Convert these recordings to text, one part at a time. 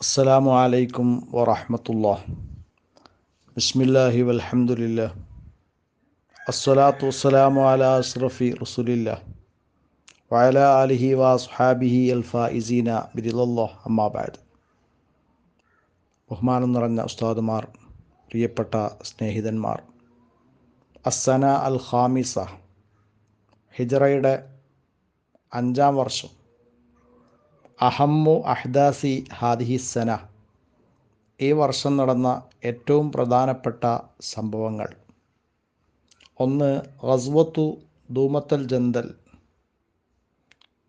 السلام عليكم ورحمة الله بسم الله والحمد لله الصلاة والسلام على أشرف رسول الله وعلى آله وأصحابه الفائزين برضا الله أما بعد ബഹുമാനം നിറഞ്ഞ ഉസ്താദുമാർ പ്രിയപ്പെട്ട സ്നേഹിതന്മാർ അസന അൽ ഖാമിസ ഹിജറയുടെ അഞ്ചാം വർഷം അഹമ്മു അഹ്ദാസി ഹാദിഹി സന. ഈ വർഷം നടന്ന ഏറ്റവും പ്രധാനപ്പെട്ട സംഭവങ്ങൾ. ഒന്ന് റസ്വത്തു ധൂമത്തൽ ജന്തൽ.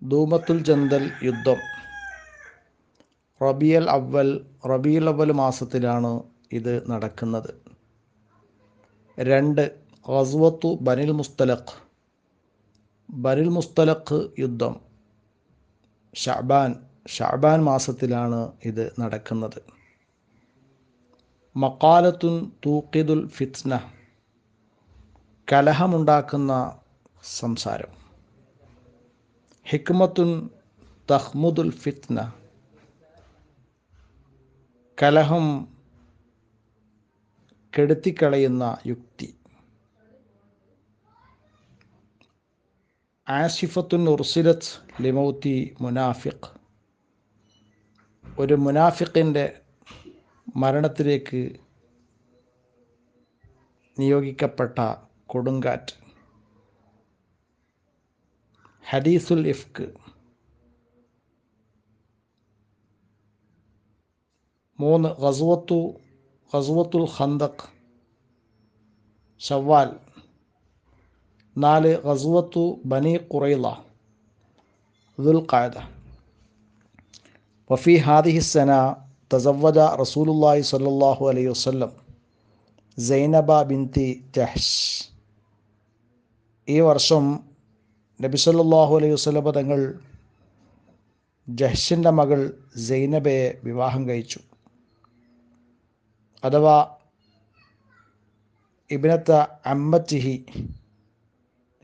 ധൂമത്തുൽ ജന്തൽ യുദ്ധം. റബിയൽ അവൽ റബിയൽ അവൽ മാസത്തിലാണ് ഇത് നടക്കുന്നത്. രണ്ട് റസ്വത്തു ബനിൽ മുസ്തലഖ്. ബനിൽ മുസ്തലഖ് യുദ്ധം. ഷാബാൻ ഷാബാൻ മാസത്തിലാണ് ഇത് നടക്കുന്നത്. മക്കാലത്തുൻ തൂക്കിദുൽ ഫിത്ന കലഹമുണ്ടാക്കുന്ന സംസാരം. ഹിക്മത്തുൻ തഹ്മുദുൽ ഫിത്ന കലഹം കെടുത്തിക്കളയുന്ന യുക്തി. ആസിഫത്തുൻ ഉർസിലത്ത് ലിമൗത്തി മുനാഫിഖ്. ഒരു മുനാഫിഖിന്റെ മരണത്തിലേക്ക് നിയോഗിക്കപ്പെട്ട കൊടുങ്കാറ്റ്. ഹദീസുൽ ഇഫ്ക്. മൂന്ന് ഗസ്വത്തു ഗസ്വത്തുൽ ഖന്തഖ്. ഷവ്വാൽ നാല് റസ്വത്തു ബനി ഖുറൈല. ദുൽ ഖാദ വഫി ഹാദിഹിസന തസവജ റസൂലുല്ലാഹി സല്ലാഹു അലൈഹി വസ്ലം സൈനബ ബിൻതി ജഹ്ഷ്. ഈ വർഷം നബി സല്ലാഹു അലൈഹി വസ്ലബ തങ്ങൾ ജഹ്ഷിന്റെ മകൾ സൈനബയെ വിവാഹം കഴിച്ചു. അഥവാ ഇബിനത്ത അമ്മത്തിഹി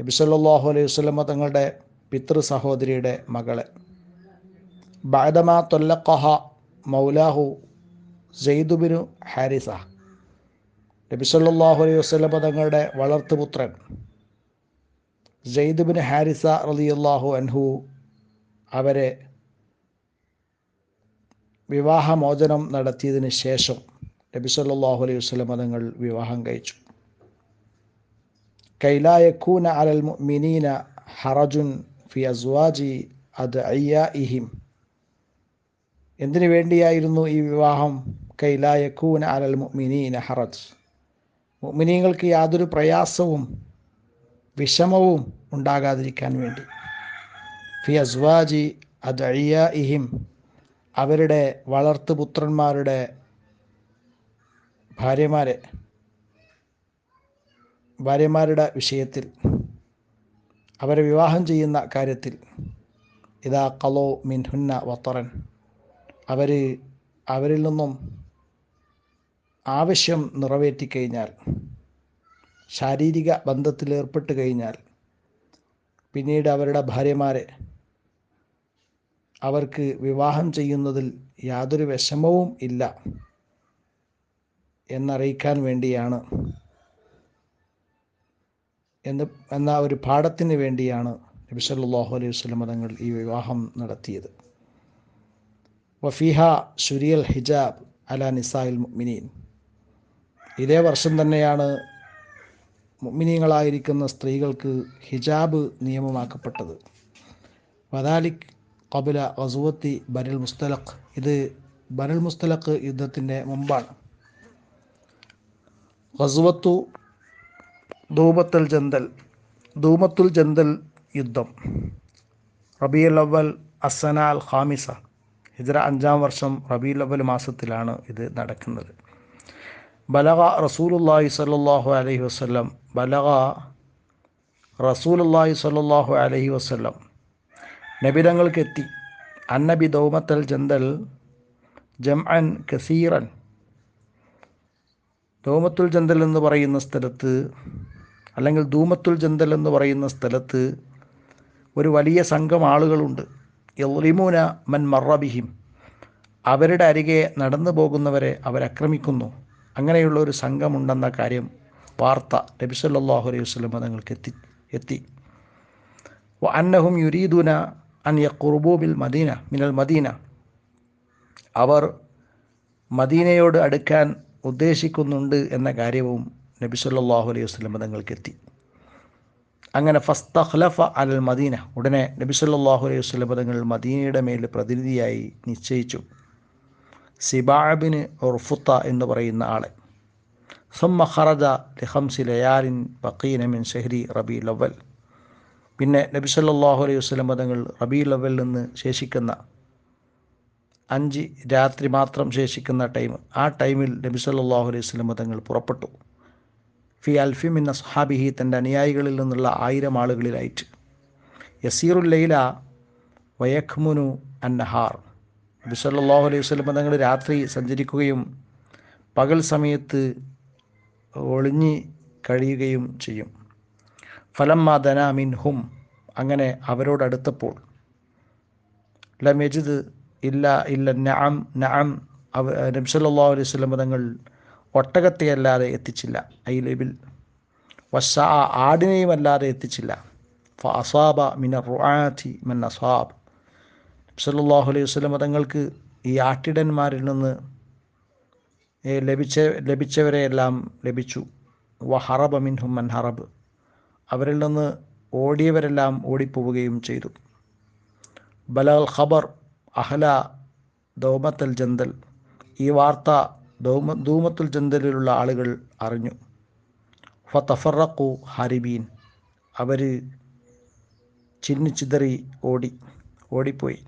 നബി സല്ലല്ലാഹു അലൈഹി വസ്ലമ തങ്ങളുടെ പിതൃ സഹോദരിയുടെ മകളെ. ബാദമ തൊല്ലഖഹ മൗലാഹു സെയ്ദുബിനു ഹാരിസ. നബി സല്ലല്ലാഹു അലൈഹി വസ്ലമ തങ്ങളുടെ വളർത്തുപുത്രൻ സെയ്ദുബിൻ ഹാരിസ റളിയല്ലാഹു അൻഹു അവരെ വിവാഹമോചനം നടത്തിയതിന് ശേഷം നബി സല്ലല്ലാഹു അലൈഹി വസ്ലമ തങ്ങൾ വിവാഹം കഴിച്ചു. കൈലായക്കൂന അലൽ മുഅ്മിനീന ഹറജുൻ ഫി അസ്വാജി അത് അയ്യാഇഹിം എന്തിനു വേണ്ടിയായിരുന്നു ഈ വിവാഹം? കൈലായക്കൂന അലൽ മുഅ്മിനീന ഹറജ്. മുഅ്മിനീങ്ങൾക്ക് യാതൊരു പ്രയാസവും വിഷമവും ഉണ്ടാകാതിരിക്കാൻ വേണ്ടി. ഫി അസ്വാജി അത് അയ്യാഇഹിം അവരുടെ വളർത്തുപുത്രന്മാരുടെ ഭാര്യമാരെ ഭാര്യമാരുടെ വിഷയത്തിൽ അവരെ വിവാഹം ചെയ്യുന്ന കാര്യത്തിൽ ഇതാ കലോ മിൻഹുന്ന വത്തറൻ അവർ അവരിൽ നിന്നും ആവശ്യം നിറവേറ്റിക്കഴിഞ്ഞാൽ ശാരീരിക ബന്ധത്തിൽ ഏർപ്പെട്ട് കഴിഞ്ഞാൽ പിന്നീട് അവരുടെ ഭാര്യമാരെ അവർക്ക് വിവാഹം ചെയ്യുന്നതിൽ യാതൊരു വിഷമവും ഇല്ല എന്നറിയിക്കാൻ വേണ്ടിയാണ് എന്ന് എന്ന ഒരു പാഠത്തിന് വേണ്ടിയാണ് നബി സല്ലല്ലാഹു അലൈഹി വസ്ലം തങ്ങൾ ഈ വിവാഹം നടത്തിയത്. വഫീഹ ഷുരിയൽ ഹിജാബ് അല നിസായിൽ മുഅ്മിനീൻ. ഇതേ വർഷം തന്നെയാണ് മുഅ്മിനീങ്ങളായിരിക്കുന്ന സ്ത്രീകൾക്ക് ഹിജാബ് നിയമമാക്കപ്പെട്ടത്. വദാലിക് കബുല വസുവത്തി ബരൽ മുസ്തലഖ്. ഇത് ബരൽ മുസ്തലഖ് യുദ്ധത്തിന്റെ മുമ്പാണ്. ഗസുവത്തു ധൂമത്തുൽ ജന്തൽ ധൂമത്തുൽ ജന്തൽ യുദ്ധം. റബിയുൽ അവൽ അസന അൽ ഖാമിസ. ഹിജ്ര അഞ്ചാം വർഷം റബിയുൽ അവൽ മാസത്തിലാണ് ഇത് നടക്കുന്നത്. ബലഗ റസൂലുല്ലാഹി സല്ലാഹു അലഹി വസ്ലം ബലഗ റസൂലുല്ലാഹി സല്ലാഹു അലഹി വസ്ലം നബിതങ്ങൾക്ക് എത്തി. അന്നബി ദൗമത്തൽ ജന്തൽ ജം അൻ കസീറൻ. ദൗമത്തുൽ ജന്തൽ എന്ന് പറയുന്ന സ്ഥലത്ത് അല്ലെങ്കിൽ ധൂമത്തുൽ ജന്തൽ എന്ന് പറയുന്ന സ്ഥലത്ത് ഒരു വലിയ സംഘം ആളുകളുണ്ട്. യലിമൂന മൻ മറബിഹിം അവരുടെ അരികെ നടന്നു പോകുന്നവരെ അവരക്രമിക്കുന്നു അങ്ങനെയുള്ള ഒരു സംഘമുണ്ടെന്ന കാര്യം വാർത്ത നബി സല്ലല്ലാഹു അലൈഹി വസല്ലം തങ്ങൾക്ക് എത്തി എത്തി. അന്നഹും യുരീദുന അൻ യ ബിൽ മദീന മിനൽ മദീന. അവർ മദീനയോട് അടുക്കാൻ ഉദ്ദേശിക്കുന്നുണ്ട് എന്ന കാര്യവും നബി സല്ലല്ലാഹു അലൈഹി വസല്ലം തങ്ങൾക്ക് എത്തി അങ്ങനെ ഫസ്തഖ്ലഫ അൽ മദീന. ഉടനെ നബി സല്ലല്ലാഹു അലൈഹി വസല്ലം തങ്ങൾ മദീനയുടെ മേൽ പ്രതിനിധിയായി നിശ്ചയിച്ചു. സിബാബിന് ഉർഫുത്ത എന്ന് പറയുന്ന ആളെ. സുമ ഖറജ ലിഹംസി ലയാലിൻ ബക്കീനമിൻ മിൻ ഷഹരി റബി ലവൽ പിന്നെ നബി സല്ലല്ലാഹു അലൈഹി വസ്ലം തങ്ങൾ റബി ലവലിൽ നിന്ന് ശേഷിക്കുന്ന അഞ്ച് രാത്രി മാത്രം ശേഷിക്കുന്ന ടൈം. ആ ടൈമിൽ നബി സല്ലല്ലാഹു അലൈഹി വസ്ലം തങ്ങൾ പുറപ്പെട്ടു. ഫി അൽഫി മിൻ അസ്ഹാബിഹി തന്റെ അനുയായികളിൽ നിന്നുള്ള ആയിരം ആളുകളിലായിട്ട്. യസീറുൽ ലൈല വയഖ്മുനു അന്നഹാർ. നബി സല്ലല്ലാഹു അലൈഹി വസല്ലം തങ്ങൾ രാത്രി സഞ്ചരിക്കുകയും പകൽ സമയത്ത് ഒളിഞ്ഞ് കഴിയുകയും ചെയ്യും. ഫലം മാദന മിൻ ഹും അങ്ങനെ അവരോടടുത്തപ്പോൾ ലമജിദ് ഇല്ല ഇല്ല നഅം നഅം നബി സല്ലല്ലാഹു അലൈഹി വസല്ലം തങ്ങൾ ഒട്ടകത്തെ അല്ലാതെ എത്തിച്ചില്ല. ഐലബിൽ. ആ ആടിനെയും അല്ലാതെ എത്തിച്ചില്ല. ഫസാബ മിന റുആാഥി മൻ അസാബ്. സല്ലാഹു അലൈഹി വസ്ലം തങ്ങൾക്ക് ഈ ആട്ടിടന്മാരിൽ നിന്ന് ലഭിച്ച ലഭിച്ചവരെയെല്ലാം ലഭിച്ചു. വ ഹറബ മിൻഹും മൻ ഹറബ്. അവരിൽ നിന്ന് ഓടിയവരെല്ലാം ഓടിപ്പോവുകയും ചെയ്തു. ബലാൽ ഖബർ അഹ്ല ദൗമത്തൽ ജന്തൽ. ഈ വാർത്ത ദൗമ ധൂമത്തുൽ ജന്തലിലുള്ള ആളുകൾ അറിഞ്ഞു. ഫ തഫറഖു ഹരിബീൻ അവർ ചിന്നിച്ചിതറി ഓടി ഓടിപ്പോയി.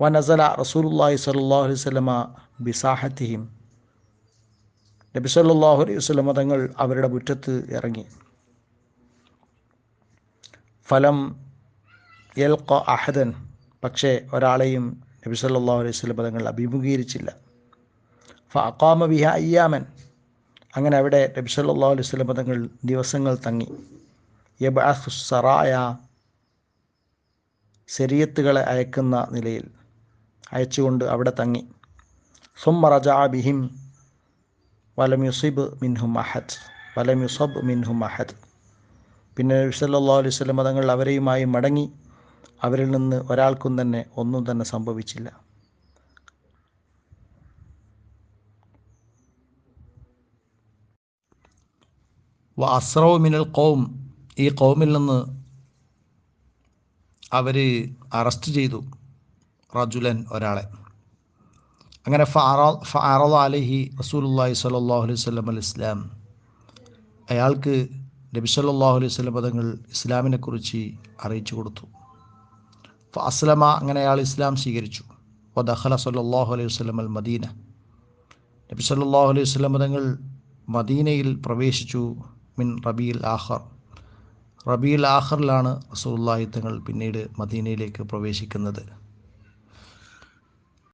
വനസല റസൂലുല്ലാഹി സല്ലാഹു അലൈഹി സ്വലമ ബിസാഹത്തിഹിം. നബി സല്ലാഹു അലൈഹി വസ്ലമ തങ്ങൾ അവരുടെ മുറ്റത്ത് ഇറങ്ങി. ഫലം യൽഖ അഹദൻ. പക്ഷേ ഒരാളെയും നബി സല്ലാ അലൈഹി സ്വലം പദങ്ങൾ അഭിമുഖീകരിച്ചില്ല. ഫ അക്കാമ ബിഹ അയ്യാമൻ. അങ്ങനെ അവിടെ നബി സല്ലാ അലൈഹി സ്വലം പദങ്ങൾ ദിവസങ്ങൾ തങ്ങി. സറായ ശരീയത്തുകളെ അയക്കുന്ന നിലയിൽ അയച്ചുകൊണ്ട് അവിടെ തങ്ങി. സുമ്മ റജാ ബിഹിം വലം യുസിബ് മിൻഹും അഹദ്. വലം യുസബ് മിൻഹും അഹദ്. പിന്നെ നബി സല്ലല്ലാഹു അലൈഹി വസല്ലം പദങ്ങൾ അവരെയുമായി മടങ്ങി. അവരിൽ നിന്ന് ഒരാൾക്കും തന്നെ ഒന്നും തന്നെ സംഭവിച്ചില്ല. അസ്രവ് മിനൽ കോം ഈ കോമിൽ നിന്ന് അവർ അറസ്റ്റ് ചെയ്തു റജുലൻ ഒരാളെ. അങ്ങനെ ഫാറോ അലഹി റസൂലുല്ലാഹി സ്വല്ലല്ലാഹു അലൈഹി സ്വലം അൽ ഇസ്ലാം. അയാൾക്ക് നബി സല്ലാഹു അലൈഹി സ്വലം പദങ്ങൾ ഇസ്ലാമിനെക്കുറിച്ച് അറിയിച്ചു കൊടുത്തു. അസ്ലമ അങ്ങനെ അയാൾ ഇസ്ലാം സ്വീകരിച്ചു. വ സല്ലാഹു അലൈഹി വസ്ലം അൽ മദീന. നബി സല്ലാഹു അലൈഹി വസ്ലം തങ്ങൾ മദീനയിൽ പ്രവേശിച്ചു. മിൻ റബീൽ ആഹർ റബീൽ ആഹറിലാണ് റസൂലുള്ളാഹി തങ്ങൾ പിന്നീട് മദീനയിലേക്ക് പ്രവേശിക്കുന്നത്.